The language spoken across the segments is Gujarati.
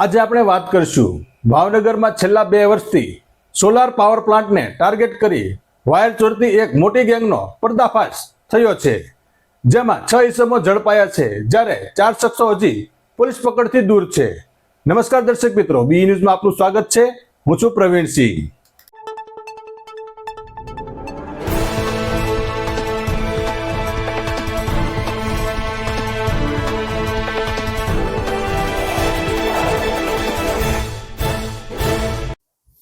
આજે આપણે વાત કરીશું ભાવનગરમાં છેલ્લા બે વર્ષથી સોલાર પાવર પ્લાન્ટને ટાર્ગેટ કરી વાયર ચોરતી એક મોટી ગેંગનો પર્દાફાશ થયો છે. જેમાં છ ઇસમો ઝડપાયા છે, જ્યારે ચાર શખ્સો હજી પોલીસ પકડથી દૂર છે. નમસ્કાર દર્શક મિત્રો, બી ન્યૂઝમાં આપનું સ્વાગત છે. હું છું પ્રવીણસિંહ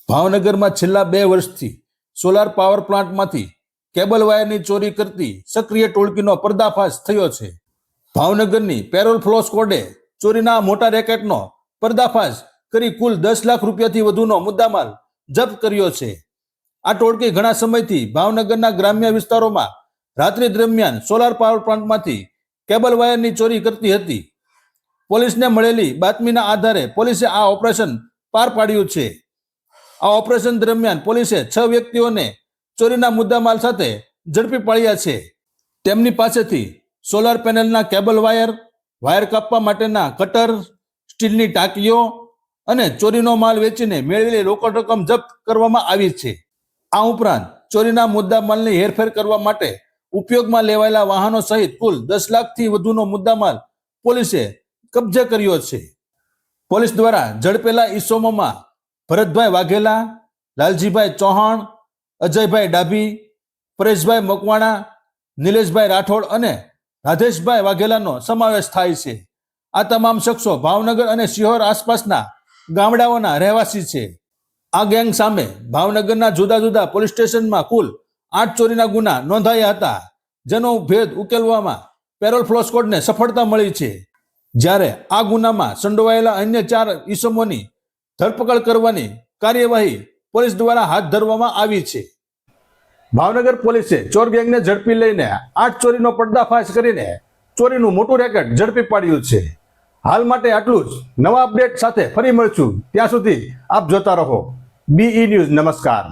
ભાવનગરમાં છેલ્લા બે વર્ષથી સોલાર પાવર પ્લાન્ટમાંથી કેબલ વાયરની ચોરી કરતી સક્રિય ટોળકીનો પર્દાફાશ થયો છે. ભાવનગરની પેરોલ ફ્લો સ્કોડે ચોરીના મોટા રેકેટનો પર્દાફાશ કરી કુલ દસ લાખ રૂપિયાથી વધુનો મુદ્દામાલ જપ્ત કર્યો છે. આ ટોળકી ઘણા સમયથી ભાવનગરના ગ્રામ્ય વિસ્તારોમાં રાત્રિ દરમિયાન સોલાર પાવર પ્લાન્ટમાંથી કેબલ વાયરની ચોરી કરતી હતી. પોલીસને મળેલી બાતમીના આધારે પોલીસે આ ઓપરેશન પાર પાડ્યું છે. આ ઓપરેશન દરમિયાન પોલીસે છ વ્યક્તિઓને ચોરીના મુદ્દામાલ સાથે ઝડપી પાડ્યા છે. તેમની પાસેથી સોલાર પેનલના કેબલ વાયર વાયર કાપવા માટેના કટર, સ્ટીલની ટાંકીઓ અને ચોરીનો માલ વેચીને મેળવેલી રોકડ રકમ જપ્ત કરવામાં આવી છે. આ ઉપરાંત ચોરીના મુદ્દામાલની હેરફેર કરવા માટે ઉપયોગમાં લેવાયેલા વાહનો સહિત કુલ દસ લાખથી વધુનો મુદ્દામાલ પોલીસે કબજે કર્યો છે. પોલીસ દ્વારા ઝડપેલા ઈસમોમાં ભરતભાઈ વાઘેલા, લાલજીભાઈ ચૌહાણ, અજયભાઈ ડાભી, પરેશભાઈ મકવાણા, નિલેશભાઈ રાઠોડ અને રાધેશભાઈ વાઘેલાનો સમાવેશ થાય છે. આ તમામ શખ્સો ભાવનગર અને શિહોર આસપાસના ગામડાઓના રહેવાસી છે. આ ગેંગ સામે ભાવનગરના જુદા જુદા પોલીસ સ્ટેશનમાં કુલ આઠ ચોરીના ગુના નોંધાયા હતા, જેનો ભેદ ઉકેલવામાં પેરોલ ફ્લો સ્કોડને સફળતા મળી છે. જ્યારે આ ગુનામાં સંડોવાયેલા અન્ય ચાર ઈસમોની ધરપકડ કરવાની કાર્યવાહી પોલીસ દ્વારા હાથ ધરવામાં આવી છે. ભાવનગર પોલીસે ચોર ગેંગને ઝડપી લઈને આઠ ચોરીનો પર્દાફાશ કરીને ચોરીનું મોટું રેકેટ ઝડપી પાડ્યું છે. હાલ માટે આટલું જ. નવા અપડેટ સાથે ફરી મળશું. ત્યાં સુધી આપ જોતા રહો. બીઈ ન્યૂઝ નમસ્કાર.